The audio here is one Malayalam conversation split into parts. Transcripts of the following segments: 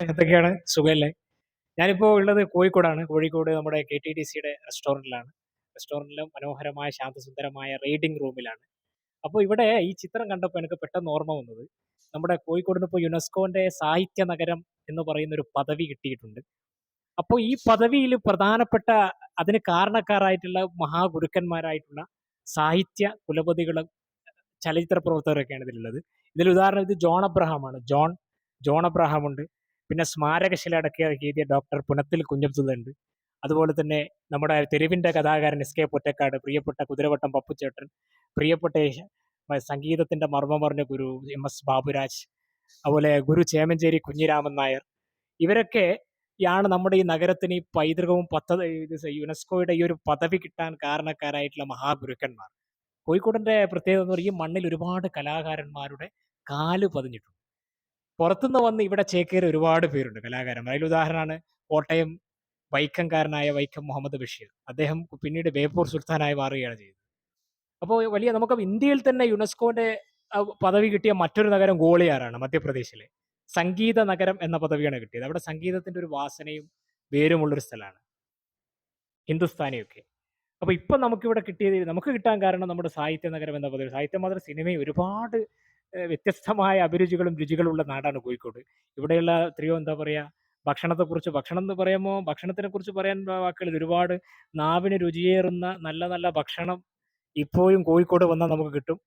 എന്തൊക്കെയാണ്? സുഖമല്ലേ ഞാനിപ്പോൾ ഉള്ളത് കോഴിക്കോടാണ്. കോഴിക്കോട് നമ്മുടെ കെ ടി ഡി സിയുടെ റെസ്റ്റോറന്റിലാണ് റെസ്റ്റോറന്റിലും മനോഹരമായ ശാന്തസുന്ദരമായ റീഡിംഗ് റൂമിലാണ്. അപ്പോൾ ഇവിടെ ഈ ചിത്രം കണ്ടപ്പോൾ എനിക്ക് പെട്ടെന്ന് ഓർമ്മ വന്നത് നമ്മുടെ കോഴിക്കോടിന് ഇപ്പോൾ യുനെസ്കോന്റെ സാഹിത്യ നഗരം എന്ന് പറയുന്ന ഒരു പദവി കിട്ടിയിട്ടുണ്ട്. അപ്പോൾ ഈ പദവിയിൽ പ്രധാനപ്പെട്ട അതിന് കാരണക്കാരായിട്ടുള്ള മഹാഗുരുക്കന്മാരായിട്ടുള്ള സാഹിത്യ കുലപതികളും ചലച്ചിത്ര പ്രവർത്തകരൊക്കെയാണ് ഇതിലുള്ളത്. ഇതിൽ ഉദാഹരണം ഇത് ജോൺ അബ്രഹാം ആണ് ജോൺ ജോൺ അബ്രഹാം ഉണ്ട് പിന്നെ സ്മാരകശില അടക്കിയ എഴുതിയ ഡോക്ടർ പുനത്തിൽ കുഞ്ഞബ്ദുള്ളുണ്ട് അതുപോലെ തന്നെ നമ്മുടെ തെരുവിന്റെ കഥാകാരൻ എസ് കെ പൊറ്റക്കാട് പ്രിയപ്പെട്ട കുതിരവട്ടം പപ്പുച്ചേട്ടൻ പ്രിയപ്പെട്ട സംഗീതത്തിന്റെ പറഞ്ഞ ഗുരു എം എസ് ബാബുരാജ് അതുപോലെ ഗുരു ചേമഞ്ചേരി കുഞ്ഞിരാമൻ നായർ. ഇവരൊക്കെ യാണ് നമ്മുടെ ഈ നഗരത്തിന് ഈ പൈതൃകവും പദ്ധതി യുനെസ്കോയുടെ ഈ ഒരു പദവി കിട്ടാൻ കാരണക്കാരായിട്ടുള്ള മഹാഗുരുക്കന്മാർ. കോഴിക്കോടിന്റെ പ്രത്യേകത എന്ന് പറയുന്നത് ഈ മണ്ണിൽ ഒരുപാട് കലാകാരന്മാരുടെ കാൽ പതിഞ്ഞിട്ടുണ്ട്. പുറത്തുനിന്ന് വന്ന് ഇവിടെ ചേക്കേറി ഒരുപാട് പേരുണ്ട് കലാകാരന്മാർ. അതിൽ ഉദാഹരണമാണ് കോട്ടയം വൈക്കംകാരനായ വൈക്കം മുഹമ്മദ് ബഷീർ. അദ്ദേഹം പിന്നീട് ബേപ്പൂർ സുൽത്താനായി മാറുകയാണ് ചെയ്തത്. അപ്പോൾ വലിയ നമുക്ക് ഇന്ത്യയിൽ തന്നെ യുനെസ്കോന്റെ പദവി കിട്ടിയ മറ്റൊരു നഗരം ഗോളിയാറാണ് മധ്യപ്രദേശിലെ. സംഗീത നഗരം എന്ന പദവിയാണ് കിട്ടിയത്. അവിടെ സംഗീതത്തിന്റെ ഒരു വാസനയും വേരുമുള്ളൊരു സ്ഥലമാണ്. ഹിന്ദുസ്ഥാനിയൊക്കെ. അപ്പൊ ഇപ്പൊ നമുക്കിവിടെ കിട്ടിയത് നമുക്ക് കിട്ടാൻ കാരണം നമ്മുടെ സാഹിത്യ നഗരം എന്ന പദവി. സാഹിത്യം മാത്രം സിനിമയും ഒരുപാട് വ്യത്യസ്തമായ അഭിരുചികളും രുചികളും ഉള്ള നാടാണ് കോഴിക്കോട്. ഇവിടെയുള്ള എത്രയോ എന്താ പറയാ ഭക്ഷണത്തെക്കുറിച്ച് ഭക്ഷണം എന്ന് പറയുമ്പോൾ ഭക്ഷണത്തിനെ കുറിച്ച് പറയാൻ വാക്കുകളിൽ ഒരുപാട് നാവിന് രുചിയേറുന്ന നല്ല നല്ല ഭക്ഷണം ഇപ്പോഴും കോഴിക്കോട് വന്നാൽ നമുക്ക് കിട്ടും.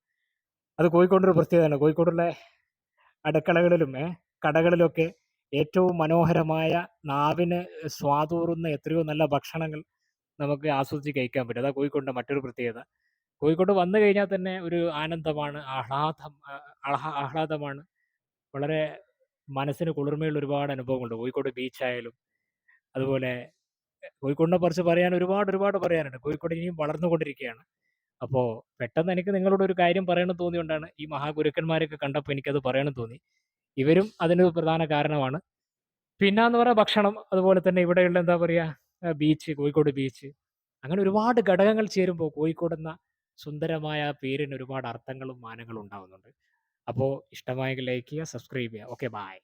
അത് കോഴിക്കോടിന്റെ ഒരു പ്രത്യേകതയാണ്. കോഴിക്കോടുള്ള അടുക്കളകളിലും കടകളിലൊക്കെ ഏറ്റവും മനോഹരമായ നാവിന് സ്വാതൂറുന്ന എത്രയോ നല്ല ഭക്ഷണങ്ങൾ നമുക്ക് ആസ്വദിച്ച് കഴിക്കാൻ പറ്റും. അതാ കോഴിക്കോടിന്റെ മറ്റൊരു പ്രത്യേകത. കോഴിക്കോട് വന്നു കഴിഞ്ഞാൽ തന്നെ ഒരു ആനന്ദമാണ് ആഹ്ലാദം ആഹ്ലാദമാണ്. വളരെ മനസ്സിന് കുളിർമയുള്ള ഒരുപാട് അനുഭവങ്ങളുണ്ട്. കോഴിക്കോട് ബീച്ചായാലും അതുപോലെ കോഴിക്കോടിനെ കുറിച്ച് പറയാൻ ഒരുപാട് ഒരുപാട് പറയാനുണ്ട്. കോഴിക്കോട് ഇനിയും വളർന്നുകൊണ്ടിരിക്കുകയാണ്. അപ്പോൾ പെട്ടെന്ന് എനിക്ക് നിങ്ങളോട് ഒരു കാര്യം പറയണം തോന്നിയോണ്ടാണ് ഈ മഹാഗുരുക്കന്മാരൊക്കെ കണ്ടപ്പോൾ എനിക്കത് പറയണം തോന്നി. ഇവരും അതിനൊരു പ്രധാന കാരണമാണ്. പിന്നെ എന്ന് പറയാൻ ഭക്ഷണം അതുപോലെ തന്നെ ഇവിടെയുള്ള എന്താ പറയുക ബീച്ച് കോഴിക്കോട് ബീച്ച് അങ്ങനെ ഒരുപാട് ഘടകങ്ങൾ ചേരുമ്പോൾ കോഴിക്കോട് എന്ന സുന്ദരമായ പേരിന് ഒരുപാട് അർത്ഥങ്ങളും മാനങ്ങളും ഉണ്ടാവുന്നുണ്ട് അപ്പോൾ ഇഷ്ടമായെങ്കിൽ ലൈക്ക് ചെയ്യുക സബ്സ്ക്രൈബ് ചെയ്യുക. Okay bye